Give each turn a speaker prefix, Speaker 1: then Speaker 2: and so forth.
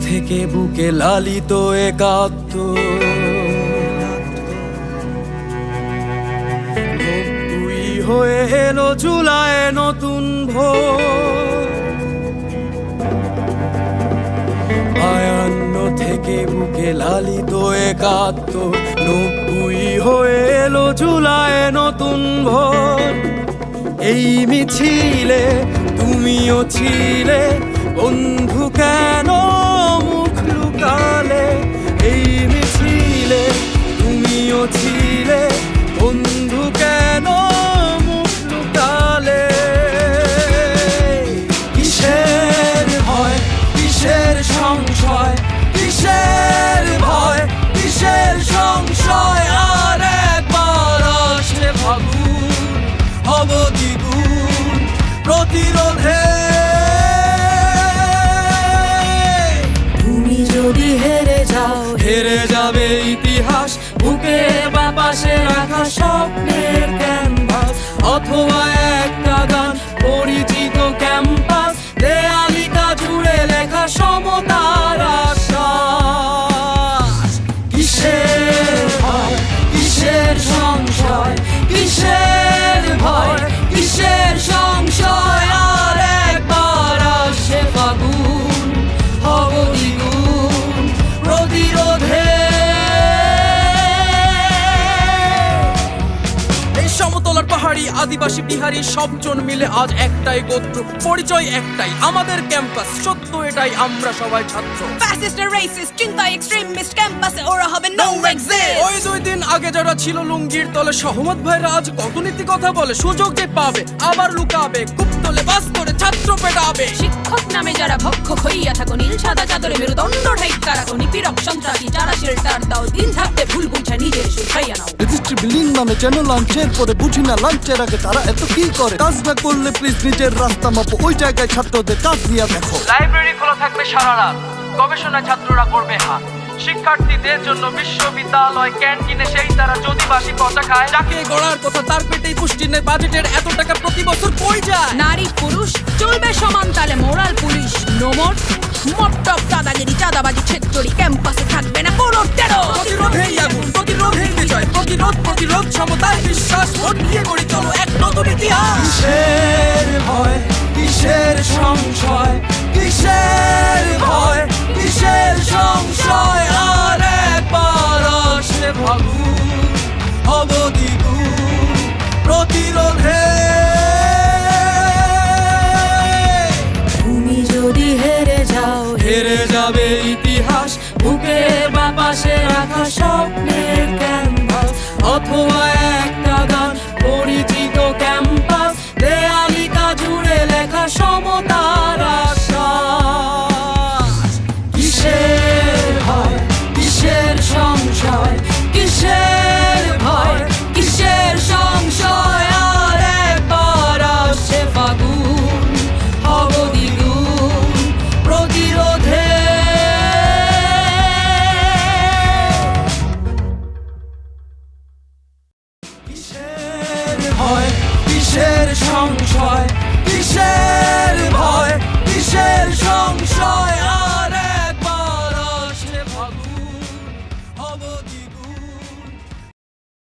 Speaker 1: থেকে বুকে লালিত একাত্ম। নব্বই হয়ে এলো জুলায় নতুন ভোর। বায়ান্ন থেকে বুকে লালিত একাত্ম। নব্বই হয়ে এলো জুলায় নতুন ভোর। এই মিছিলে তুমিও ছিলে, বন্ধু কেন প্রতিরোধে।
Speaker 2: তুমি যদি হেরে যাও
Speaker 1: হেরে যাবে ইতিহাস বুকে বা পাশে রাখা স্বপ্নের ক্যানভাস অথবা একটা গান পরিচিত
Speaker 3: আদিবাসী বিহারি সবজন মিলে আজ একটাই গোত্র। পরিচয় একটাই আমাদের ক্যাম্পাস। সত্য এটাই আমরা সবাই ছাত্র।
Speaker 2: ফ্যাসিস্ট রেসিস্ট চিন্তা এক্সট্রিমিস্ট ক্যাম্পাসে ওরা হবে নো এক্সিস্ট
Speaker 3: ওই দুই দিন আগে যারা ছিল লুঙ্গির তলে সহমত ভাইরা আজ কত নীতি কথা বলে সুযোগ যে পাবে আবার লুকাবে গুপ্তলে বাস করে ছাত্র পেটাবে।
Speaker 2: শিক্ষক নামে যারা ভক্ষক হইয়া থাকো নীল সাদা চাদরে মেরুদণ্ড ঢাইকা রাখো নিপীড়ক সন্ত্রাসী যারা শেল্টার দাও দিন থাকতে ভুল বুঝা নিজের শুধাইয়া নাও।
Speaker 4: বিলিং নামে যেন লাঞ্চের পরে বুঝি না লাঞ্চের আগে তারা এত কি করে? কাজ ব্যাক করলে প্লিজ নিজের রাস্তা মাপো ওই জায়গায় ছাত্রদের কাজ দিয়া দেখো।
Speaker 3: লাইব্রেরি খোলা থাকবে সারা রাত। গবেষণা ছাত্ররা করবে হাত। শিক্ষার্থীদের জন্য বিশ্ববিদ্যালয় ক্যান্টিনে সেই তারা যদি বাসি পচা খায় যাকে গড়ার কথা তার পেটেই পুষ্টি নেই বাজেটের এত টাকা প্রতি বছর কই যায়?
Speaker 2: নারী পুরুষ চলবে সমান তালে মোরাল পুলিশ নোমর মট্টপ দাদাগিরি চাঁদাবাজি ছেত্তরি ক্যাম্পাসে থাকবে না কোনো টেরো
Speaker 3: প্রতিরোধেই আগুন প্রতিরোধেই ভোট দিয়ে গড়ি চলো এক নতুন ইতিহাস।
Speaker 1: কিসের ভয় কিসের সংশয় কিসের ভয় কিসের সংশয়? আর একবার আসছে ফাগুন হব প্রতিরোধে।
Speaker 2: তুমি যদি হেরে যাও
Speaker 1: হেরে যাবে ইতিহাস বুকের বা পাশে রাখা স্বপ্নের ক্যানভাস অথবা হয় কিসের সংশয়? কিসের ভয় কিসের সংশয়?